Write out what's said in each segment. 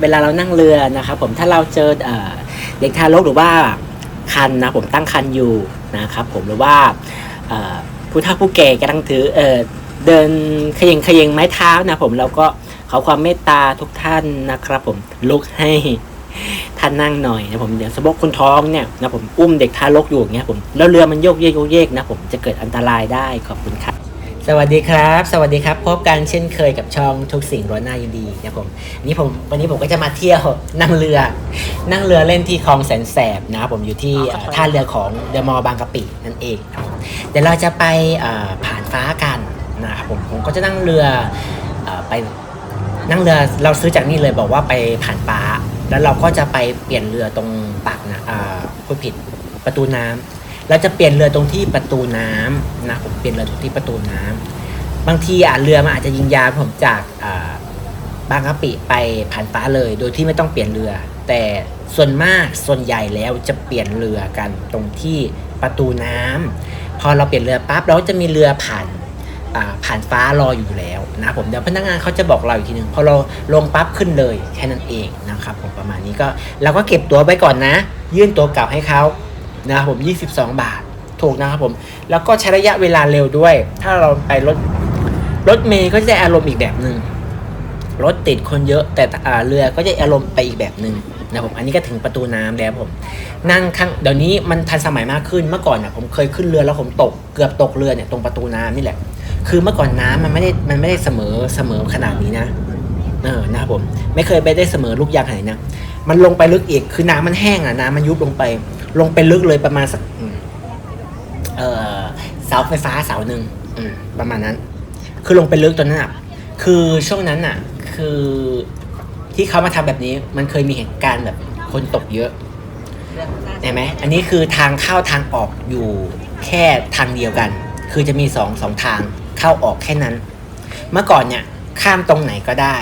เวลาเรานั่งเรือนะครับผมถ้าเราเจอเด็กทารกหรือว่าคันนะผมตั้งคันอยู่นะครับผมหรือว่าผู้เฒ่าผู้แก่กำลังถือเอ่อเดินเขยงเขยงไม้เท้านะผมเราก็ขอความเมตตาทุกท่านนะครับ ผมลุกให้ท่านนั่งหน่อยนะผมเดี๋ยวสมมติคนท้องเนี่ยนะผมอุ้มเด็กทารกอยู่อย่างเงี้ยผมแล้วเรือมันโยกเยกโยกเยกนะผมจะเกิดอันตรายได้ขอบคุณครับ สวัสดีครับ สวัสดีครับ พบกันเช่นเคยกับช่องทุกสิ่งร้อนหน้ายินดีนะผมวันนี้ผมวันนี้ผมก็จะมาเที่ยวนั่งเรือ นั่งเรือเล่นที่คลองแสนแสบนะครับผมอยู่ที่เอ่อท่าเรือของเดอะมอลล์บางกะปินั่นเองครับผมเดี๋ยวเราจะไปเอ่อผ่านฟ้ากันนะครับผมผมก็จะนั่งเรือเอ่อไปนั่งเรือเราซื้อจากนี่เลยบอกว่าไปผ่านฟ้า แล้วเราก็จะไปเปลี่ยนเรือตรงปากนะอ่าพูดผิดประตูน้ำ เราจะเปลี่ยนเรือตรงที่ประตูน้ำนะผมเปลี่ยนเรือตรงที่ประตูน้ำบางทีอะเรือมันอาจจะยิงยาวผมจากบางกะปิไปผ่านฟ้าเลย โดยที่ไม่ต้องเปลี่ยนเรือ แต่ส่วนมากส่วนใหญ่แล้วจะเปลี่ยนเรือกันตรงที่ประตูน้ำพอเราเปลี่ยนเรือปั๊บเราก็จะมีเรือผ่านผ่านฟ้ารออยู่แล้วนะผมเดี๋ยวพนักงานเขาจะบอกเราอีกทีหนึ่งพอเราลงปั๊บขึ้นเลยแค่นั้นเองนะครับผมประมาณนี้ก็เราก็เก็บตัวไว้ก่อนนะ ยื่นตั๋วกลับให้เขา นะครับผม22 บาท ถูกนะครับผม แล้วก็ใช้ระยะเวลาเร็วด้วย ถ้าเราไปรถรถเมย์ก็จะได้อารมณ์อีกแบบหนึ่งรถติดคนเยอะแต่เรือก็จะอารมณ์ไปอีกแบบหนึ่งนะครับผมอันนี้ก็ถึงประตูน้ำแล้วผมนั่งข้างเดี๋ยวนี้มันทันสมัยมากขึ้นเมื่อก่อนน่ะผมเคยขึ้นเรือแล้วผมตกเกือบตกเรือเนี่ยตรงประตูน้ำนี่แหละ คือเมื่อก่อนน้ำมันไม่ได้มันไม่ได้เสมอเสมอขนาดนี้นะเออนะครับผมไม่เคยไปได้เสมอลูกยางขนาดนี้นะมันลงไปลึกอีกคือน้ำมันแห้งอะน้ำมันยุบลงไป ลงไปลึกเลยประมาณสักเออเสาไฟฟ้าเสาหนึ่งประมาณนั้น คือลงไปลึกตอนนั้นอะคือช่วงนั้นอะ คือที่เขามาทำแบบนี้ มันเคยมีเหตุการณ์แบบคนตกเยอะเห็นไหมอันนี้คือทางเข้าทางออกอยู่แค่ทางเดียวกัน คือจะมีสองสองทางเข้าออกแค่นั้น เมื่อก่อนเนี่ย ข้ามตรงไหนก็ได้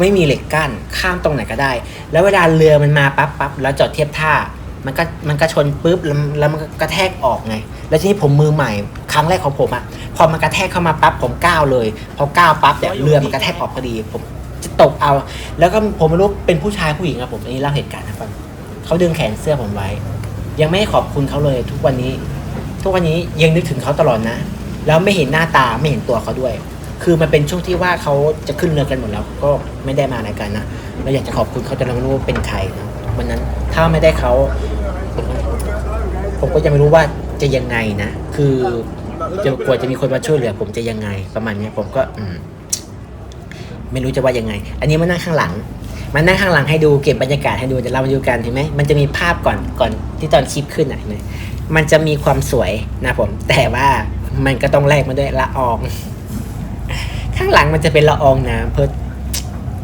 ไม่มีเหล็กกั้นข้ามตรงไหนก็ได้ แล้วเวลาเรือมันมาปั๊บปั๊บแล้วจอดเทียบท่า มันก็มันก็ชนปุ๊บแล้วแล้วมันก็กระแทกออกไง แล้วทีนี้ผมมือใหม่ครั้งแรกของผมอะพอมันกระแทกเข้ามาปั๊บผมก้าวเลย พอก้าวปั๊บเนี่ยเรือมันกระแทกออกพอดี ผมจะตกเอา แล้วก็ผมไม่รู้เป็นผู้ชายผู้หญิงอะผมอันนี้เล่าเหตุการณ์ให้ฟังเขาดึงแขนเสื้อผมไว้ ยังไม่ได้ขอบคุณเขาเลย ทุกวันนี้ ทุกวันนี้ยังนึกถึงเขาตลอดนะ แล้วไม่เห็นหน้าตาไม่เห็นตัวเขาด้วย คือมันเป็นช่วงที่ว่าเขาจะขึ้นเรือกันหมดแล้ว ก็ไม่ได้มารายการนะเราอยากจะขอบคุณเขาแต่เราไม่รู้ว่าเป็นใครนะ วันนั้น ถ้าไม่ได้เขาผมก็ยังไม่รู้ว่าจะยังไงนะ คือจะกว่าจะมีคนมาช่วยเหลือ ผมจะยังไงประมาณนี้ผมก็อืมไม่รู้จะว่ายังไง อันนี้มานั่งข้างหลังมานั่งข้างหลังให้ดูเก็บบรรยากาศให้ดูเดี๋ยวเรามาดูกันเห็นไหมมันจะมีภาพก่อนก่อนที่ตอนคลิปขึ้นอะเห็นไหมมันจะมีความสวยนะผม แต่ว่ามันก็ต้องแลกมาด้วยละออง ข้างหลังมันจะเป็นละอองน้ำเพื่อ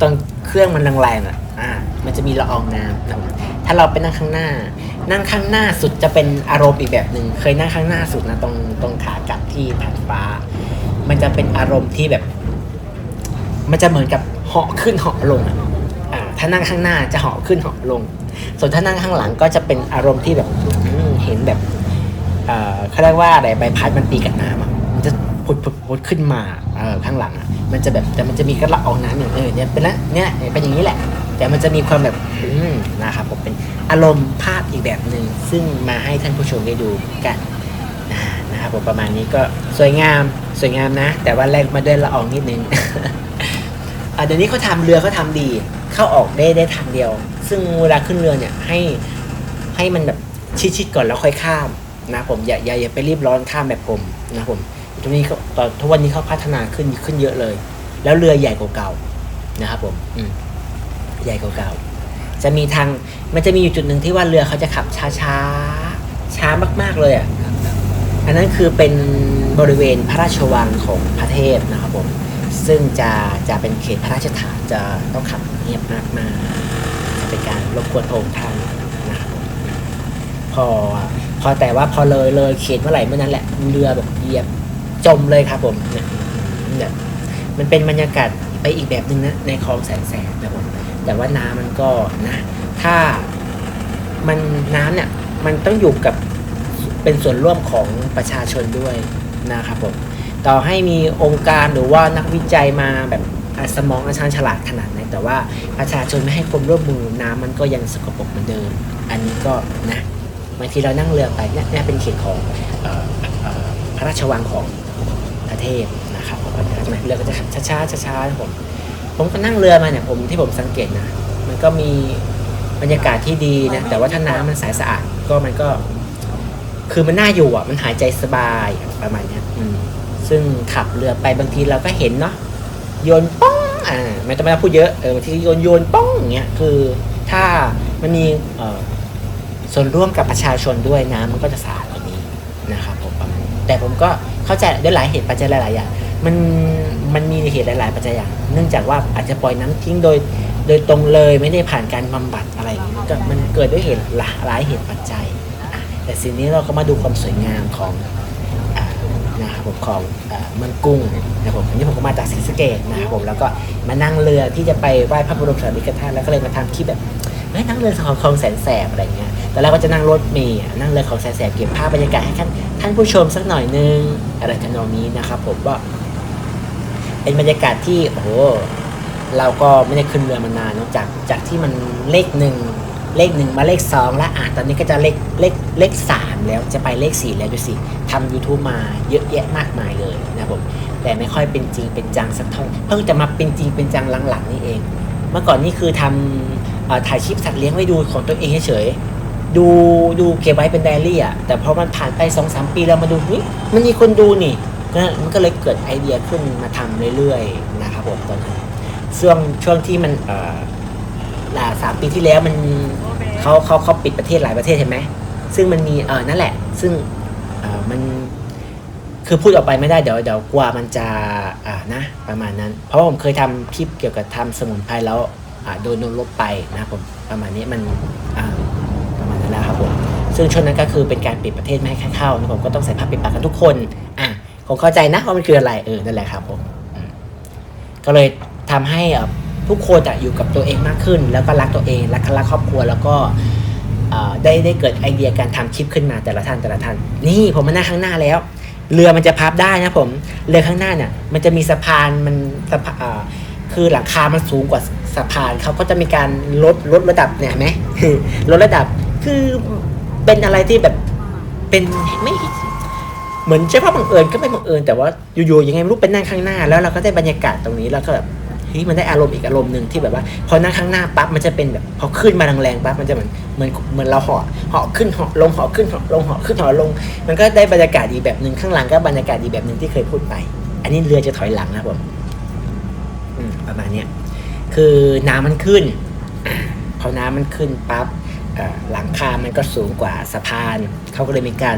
ตอนเครื่องมันแรงๆอะ อ่า มันจะมีละอองน้ำนะผมถ้าเราไปนั่งข้างหน้า นั่งข้างหน้าสุดจะเป็นอารมณ์อีกแบบหนึ่งเคยนั่งข้างหน้าสุดนะตรงตรงขากลับที่ผ่านฟ้า มันจะเป็นอารมณ์ที่แบบ มันจะเหมือนกับเหาะขึ้นเหาะลงอะอ่าถ้านั่งข้างหน้าจะเหาะขึ้นเหาะลง ส่วนถ้านั่งข้างหลังก็จะเป็นอารมณ์ที่แบบเห็นแบบเอ่อเขาเรียกว่าอะไรใบพัดมันตีกับน้ำอะมันจะพุดพุดพุดขึ้นมาเออข้างหลังอะมันจะแบบแต่มันจะมีกระละอองน้ำอย่างเออเนี่ยเป็นละเนี่ยเป็นอย่างนี้แหละ แต่มันจะมีความแบบอืมนะครับผมเป็นอารมณ์ภาพอีกแบบหนึ่งซึ่งมาให้ท่านผู้ชมได้ดูกันนะนะครับผมประมาณนี้ก็สวยงามสวยงามนะ แต่ว่าแรกมาด้วยละอองนิดนึง อะเดี๋ยวนี้เขาทำเรือเขาทำดีเข้าออกได้ได้ทางเดียว ซึ่งเวลาขึ้นเรือเนี่ยให้ให้มันแบบชิดๆก่อนแล้วค่อยข้ามนะผมอย่าอย่าอย่าไปรีบร้อนข้ามแบบผมนะผมตรงนี้เขาตอนทุกวันนี้เขาพัฒนาขึ้นขึ้นเยอะเลย แล้วเรือใหญ่กว่าเก่านะครับผมอืม ใหญ่เก่าๆ จะมีทางมันจะมีอยู่จุดหนึ่งที่ว่าเรือเขาจะขับช้าช้าๆช้ามาก ๆเลยอะ อันนั้นคือเป็นบริเวณพระราชวังของพระเทพนะครับผม ซึ่งจะจะเป็นเขตพระราชฐานจะต้องขับเงียบมากมากๆจะเป็นการรบกวนพระองค์ท่านนะครับพอพอแต่ว่าพอเลยเลยเขตเมื่อไหร่เมื่อนั้นแหละเรือแบบเหยียบจมเลยครับผมเนี่ยเนี่ยมันเป็นบรรยากาศไปอีกแบบหนึ่งนะในคลองแสนแสบนะผม แต่ว่าน้ำมันก็นะถ้ามันน้ำเนี่ยมันต้องอยู่กับเป็นส่วนร่วมของประชาชนด้วยนะครับผมต่อให้มีองค์การหรือว่านักวิจัยมาแบบอะสมองอาชาญฉลาดขนาดไหนแต่ว่าประชาชนไม่ให้ความร่วมมือน้ำมันก็ยังสกปรกเหมือนเดิม อันนี้ก็นะบางทีเรานั่งเรือไปเนี่ยเนี่ยเป็นเขตของออพระราชวังของประเทศนะครับเรือก็จะขับช้าๆช้าๆผม ผมก็นั่งเรือมาเนี่ยผมที่ผมสังเกตนะ มันก็มีบรรยากาศที่ดีนะ แต่ว่าถ้าน้ำมันใสสะอาดก็มันก็ คือมันน่าอยู่อะ มันหายใจสบายประมาณเนี้ยอืมซึ่งขับเรือไปบางทีเราก็เห็นเนาะโยนป้องอ่าไม่ต้องไม่ต้องพูดเยอะเออบางทีโยนโยนป้องอย่างเงี้ยคือถ้ามันมีเอ่อส่วนร่วมกับประชาชนด้วยน้ำมันก็จะสะอาดกว่านี้นะครับผมประมาณนี้แต่ผมก็เข้าใจด้วยหลายเหตุปัจจัยหลายๆอย่าง มันมันมีเหตุหลาย ๆ ปัจจัยอย่าง เนื่องจากว่าอาจจะปล่อยน้ำทิ้งโดย โดยตรงเลยไม่ได้ผ่านการบำบัดอะไรอย่างนี้ก็มันเกิดด้วยเหตุหลายหลายเหตุปัจจัย แต่สิ่งนี้เราก็มาดูความสวยงามของอานะครับผมของเมืองกุ้งนะครับผมอันนี้ผมก็มาจากศรีสะเกดนะครับผมแล้วก็มานั่งเรือที่จะไปไหว้พระบรมสารีริกธาตุแล้วก็เลยมาทำคลิปแบบนั่งเรือของคลองแสนแสบอะไรเงี้ยแต่เราก็จะนั่งรถเมล์นั่งเรือของแสนแสบเก็บภาพบรรยากาศให้ท่านท่านผู้ชมสักหน่อยนึงอะไรทำนองนี้นะครับผมว่า เป็นบรรยากาศที่โอ้โหเราก็ไม่ได้ขึ้นเรือมานานเนอะจากจากที่มันเลขหนึ่งเลขหนึ่งมาเลขสองแล้วอะตอนนี้ก็จะเลขเลขเลขสามแล้วจะไปเลขสี่แล้วดูสิทำ YouTube มาเยอะแยะมากมายเลยนะครับผมแต่ไม่ค่อยเป็นจริงเป็นจังสักเท่าเพิ่งจะมาเป็นจริงเป็นจังหลังๆนี่เอง เมื่อก่อนนี่คือทำอถ่ายคลิปสัตว์เลี้ยงไว้ดูของตัวเองเฉยๆดูดูเก็บไว้เป็นไดอารี่อะแต่พอมันผ่านไปสองสามปีเรามาดูเฮ้ยมันมีคนดูนี่ ก็มันก็เลยเกิดไอเดียขึ้นมาทำเรื่อยๆนะครับผมตอนนั้นช่วงช่วงที่มันเอ่ออ่าสามปีที่แล้วมันเขาเขาเขาปิดประเทศหลายประเทศเห็นไหมซึ่งมันมีเออนั่นแหละ ซึ่งเออมันคือพูดออกไปไม่ได้เดี๋ยวเดี๋ยวกลัวมันจะอ่านะประมาณนั้น เพราะผมเคยทำคลิปเกี่ยวกับทำสมุนไพรแล้วอ่าโดนโดนลบไปนะครับผมประมาณนี้มันอ่าประมาณนั้นแหละครับผมซึ่งช่วงนั้นก็คือเป็นการปิดประเทศไม่ให้เข้านะผมก็ต้องใส่ผ้าปิดปากกันทุกคน อะคงเข้าใจนะว่ามันคืออะไรเออนั่นแหละครับผมก็เลยทำให้ทุกคนอยู่กับตัวเองมากขึ้น แล้วก็รักตัวเองรักรักครอบครัวแล้วก็ได้ได้เกิดไอเดียการทำคลิปขึ้นมาแต่ละท่านแต่ละท่านนี่ผมมานั่งข้างหน้าแล้ว เรือมันจะพับได้นะผมเรือข้างหน้าเนี่ยมันจะมีสะพานมันสะพานคือหลังคามันสูงกว่าสะพานเขาก็จะมีการลดลดระดับเนี่ยไหมลดระดับคือเป็นอะไรที่แบบเป็นไม่ เหมือนใช่ว่าบังเอิญก็ไม่บังเอิญแต่ว่าอยู่ๆยังไงไม่รู้เป็นนั่งข้างหน้า แล้วเราก็ได้บรรยากาศตรงนี้แล้วก็แบบเฮ้ยมันได้อารมณ์อีกอารมณ์หนึ่งที่แบบว่า พอนั่งข้างหน้าปั๊บมันจะเป็นแบบพอขึ้นมาแรงๆปั๊บมันจะเหมือนเหมือนเหมือนเราเหาะเหาะขึ้นเหาะลงเหาะขึ้นเหาะลงเหาะขึ้นเหาะลง มันก็ได้บรรยากาศดีแบบหนึ่งข้างหลังก็บรรยากาศดีแบบหนึ่งที่เคยพูดไป อันนี้เรือจะถอยหลังนะผมประมาณเนี้ยคือน้ำมันขึ้นพอน้ำมันขึ้นปั๊บหลังคามันก็สูงกว่าสะพานเขาก็เลยมีการ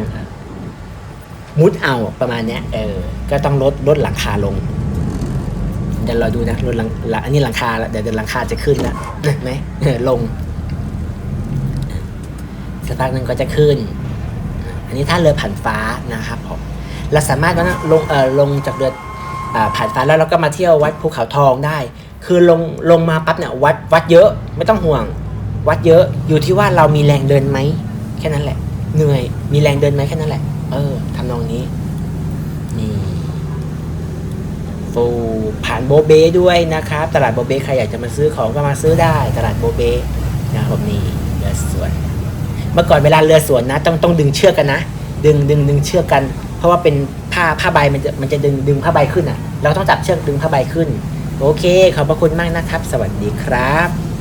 มุดเอาประมาณเนี้ยเออ ก็ต้องลดลดหลังคาลง เดี๋ยวเราดูนะลดหลังลอันนี้หลังคาเดี๋ยวเดี๋ยวหลังคาจะขึ้นแล้วเห็นไหมลงสักพักหนึ่งก็จะขึ้น อันนี้ถ้าเรือผ่านฟ้านะครับผมเราสามารถว่าลงเออลงจากเรือผ่านฟ้าแล้วเราก็มาเที่ยววัดภูเขาทองได้ คือลงลงมาปั๊บเนี่ยวัดวัดเยอะไม่ต้องห่วง วัดเยอะอยู่ที่ว่าเรามีแรงเดินไหมแค่นั้นแหละ เหนื่อยมีแรงเดินไหมแค่นั้นแหละ เออทำนองนี้ นี่ฟูผ่านโบเบ้ด้วยนะครับ ตลาดโบเบ้ใครอยากจะมาซื้อของก็มาซื้อได้ ตลาดโบเบ้นะครับนี่เรือสวน เมื่อก่อนเวลาเรือสวนนะ ต้องต้องดึงเชือกกันนะ ดึงดึงดึงเชือกกัน เพราะว่าเป็นผ้าผ้าใบมันจะมันจะดึงดึงผ้าใบขึ้นอะ เราต้องจับเชือกดึงผ้าใบขึ้น โอเค ขอบพระคุณมากนะครับ สวัสดีครับ